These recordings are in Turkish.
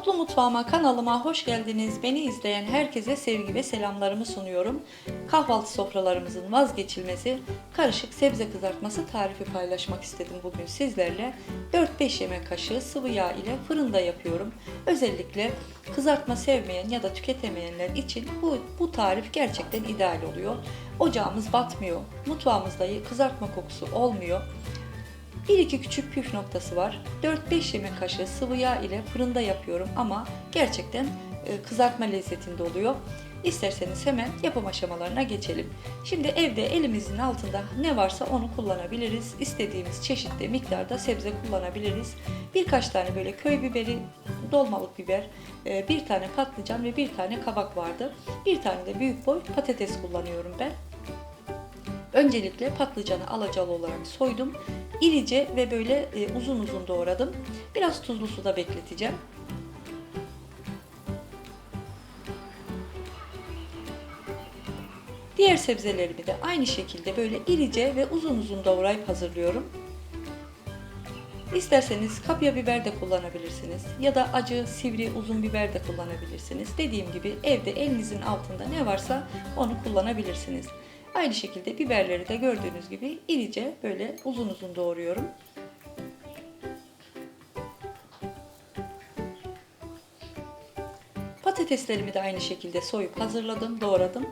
Mutlu Mutfağıma kanalıma hoş geldiniz. Beni izleyen herkese sevgi ve selamlarımı sunuyorum. Kahvaltı sofralarımızın vazgeçilmezi karışık sebze kızartması tarifi paylaşmak istedim bugün sizlerle. 4-5 yemek kaşığı sıvı yağ ile fırında yapıyorum. Özellikle kızartma sevmeyen ya da tüketemeyenler için bu, bu tarif gerçekten ideal oluyor. Ocağımız batmıyor, mutfağımızda kızartma kokusu olmuyor. Bir iki küçük püf noktası var. 4-5 yemek kaşığı sıvı yağ ile fırında yapıyorum ama gerçekten e, kızartma lezzetinde oluyor. İsterseniz hemen yapım aşamalarına geçelim. Şimdi evde elimizin altında ne varsa onu kullanabiliriz. İstediğimiz çeşitte miktarda sebze kullanabiliriz. Birkaç tane böyle köy biberi, dolmalık biber, e, bir tane patlıcan ve bir tane kabak vardı. Bir tane de büyük boy patates kullanıyorum ben. Öncelikle patlıcanı alacalı olarak soydum. İrice ve böyle e, uzun uzun doğradım. Biraz tuzlu suda bekleteceğim. Diğer sebzelerimi de aynı şekilde böyle irice ve uzun uzun doğrayıp hazırlıyorum. İsterseniz kapya biber de kullanabilirsiniz ya da acı, sivri, uzun biber de kullanabilirsiniz. Dediğim gibi evde elinizin altında ne varsa onu kullanabilirsiniz. Aynı şekilde biberleri de gördüğünüz gibi irice böyle uzun uzun doğruyorum. Patateslerimi de aynı şekilde soyup hazırladım, doğradım.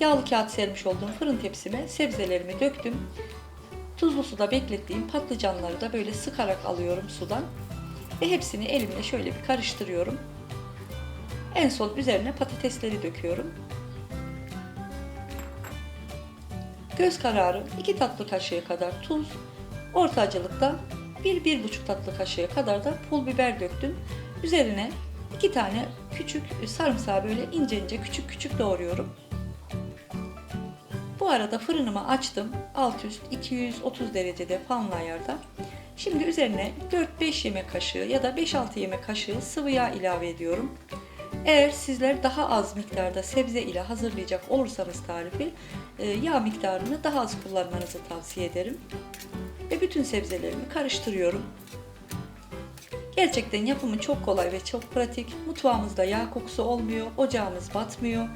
Yağlı kağıt sermiş olduğum fırın tepsime sebzelerimi döktüm. Tuzlu suda beklettiğim patlıcanları da böyle sıkarak alıyorum sudan. Ve hepsini elimle şöyle bir karıştırıyorum. En son üzerine patatesleri döküyorum. Göz kararı 2 tatlı kaşığı kadar tuz, orta acılıkta 1-1,5 tatlı kaşığı kadar da pul biber döktüm. Üzerine 2 tane küçük sarımsağı böyle ince ince küçük küçük doğruyorum. Bu arada fırınımı açtım. Alt üst 230 derecede fanlı ayarda. Şimdi üzerine 4-5 yemek kaşığı ya da 5-6 yemek kaşığı sıvı yağ ilave ediyorum. Eğer sizler daha az miktarda sebze ile hazırlayacak olursanız tarifi e, yağ miktarını daha az kullanmanızı tavsiye ederim. Ve bütün sebzelerimi karıştırıyorum. Gerçekten yapımı çok kolay ve çok pratik. Mutfağımızda yağ kokusu olmuyor, ocağımız batmıyor.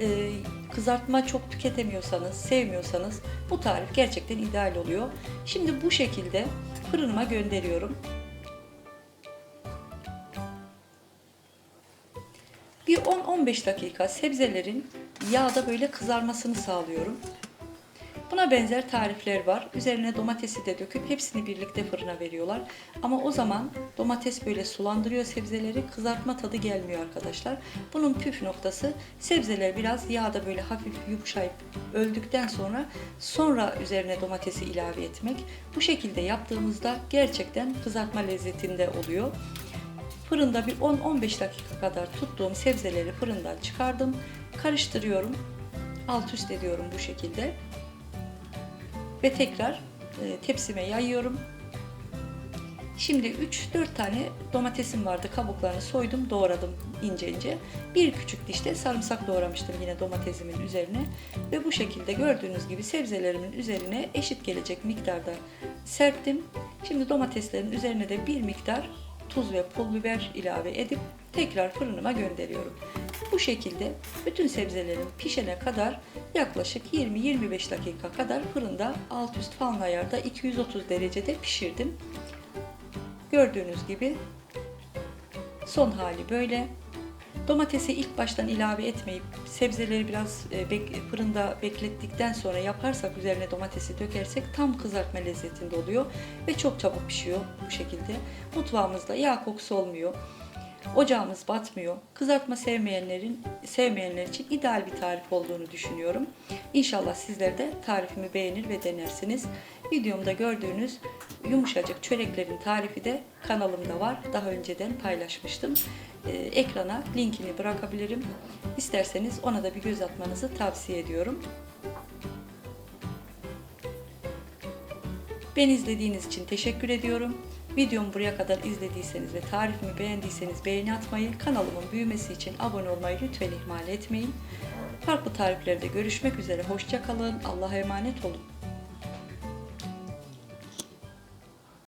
Ee, kızartma çok tüketemiyorsanız, sevmiyorsanız bu tarif gerçekten ideal oluyor. Şimdi bu şekilde fırınıma gönderiyorum. Bir 10-15 dakika sebzelerin yağda böyle kızarmasını sağlıyorum. Buna benzer tarifler var. Üzerine domatesi de döküp hepsini birlikte fırına veriyorlar. Ama o zaman domates böyle sulandırıyor sebzeleri. Kızartma tadı gelmiyor arkadaşlar. Bunun püf noktası sebzeler biraz yağda böyle hafif yumuşayıp öldükten sonra sonra üzerine domatesi ilave etmek. Bu şekilde yaptığımızda gerçekten kızartma lezzetinde oluyor. Fırında bir 10-15 dakika kadar tuttuğum sebzeleri fırından çıkardım. Karıştırıyorum. Alt üst ediyorum bu şekilde ve tekrar e, tepsime yayıyorum. Şimdi 3-4 tane domatesim vardı. Kabuklarını soydum, doğradım ince ince. Bir küçük dişte sarımsak doğramıştım yine domatesimin üzerine. Ve bu şekilde gördüğünüz gibi sebzelerimin üzerine eşit gelecek miktarda serptim. Şimdi domateslerin üzerine de bir miktar tuz ve pul biber ilave edip tekrar fırınıma gönderiyorum. Bu şekilde bütün sebzelerin pişene kadar yaklaşık 20-25 dakika kadar fırında alt üst fanlı ayarda 230 derecede pişirdim. Gördüğünüz gibi son hali böyle. Domatesi ilk baştan ilave etmeyip sebzeleri biraz e, bek, fırında beklettikten sonra yaparsak üzerine domatesi dökersek tam kızartma lezzetinde oluyor ve çok çabuk pişiyor bu şekilde. Mutfağımızda yağ kokusu olmuyor. Ocağımız batmıyor. Kızartma sevmeyenlerin sevmeyenler için ideal bir tarif olduğunu düşünüyorum. İnşallah sizler de tarifimi beğenir ve denersiniz. Videomda gördüğünüz yumuşacık çöreklerin tarifi de kanalımda var. Daha önceden paylaşmıştım. Ee, ekrana linkini bırakabilirim. İsterseniz ona da bir göz atmanızı tavsiye ediyorum. Beni izlediğiniz için teşekkür ediyorum. Videomu buraya kadar izlediyseniz ve tarifimi beğendiyseniz beğeni atmayı, kanalımın büyümesi için abone olmayı lütfen ihmal etmeyin. Farklı tariflerde görüşmek üzere. Hoşça kalın. Allah'a emanet olun.